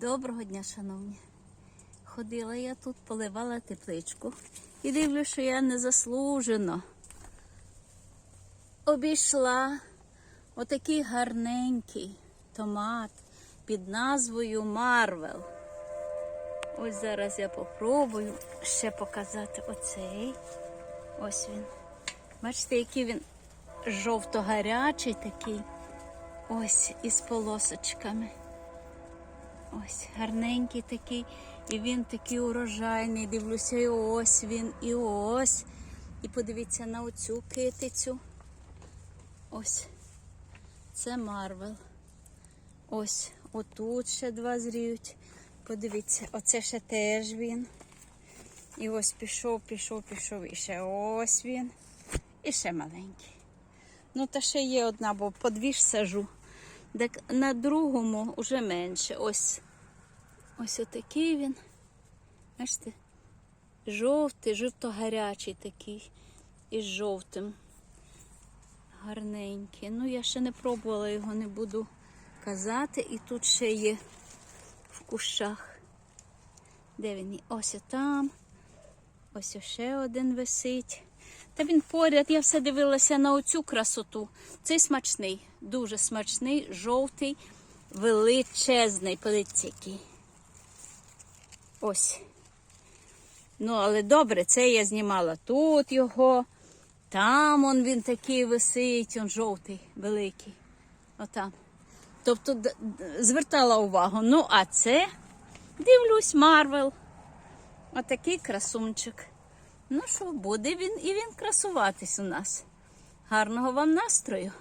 Доброго дня, шановні. Ходила я тут, поливала тепличку і дивлюсь, що я незаслужено обійшла отакий гарненький томат під назвою Марвел. Ось зараз я попробую ще показати оцей. Ось він. Бачите, який він жовто-гарячий такий. Ось із полосочками. Ось гарненький такий. І він такий урожайний. Дивлюся, і ось він, і ось. І подивіться на оцю китицю. Ось. Це Марвел. Ось, отут ще два зріють. Подивіться, оце ще теж він. І ось пішов, пішов, пішов. І ще ось він. І ще маленький. Ну, та ще є одна, бо по дві ж сажу. Так на другому вже менше. Ось. Ось отакий він. Бачите? Жовтий, жовто-гарячий такий. Із жовтим. Гарненький. Ну, я ще не пробувала його, не буду казати. І тут ще є в кущах. Де він? Ось там. Ось ще один висить. Та він поряд, я все дивилася на оцю красоту. Цей смачний, дуже смачний, жовтий, величезний. Який. Ось. Ну, але добре, це я знімала тут його. Там он він такий висить, он жовтий, великий. Отам. Тобто звертала увагу. Ну, а це, дивлюсь, Марвел. Отакий красунчик. Ну що, буде він і він красуватись у нас. Гарного вам настрою!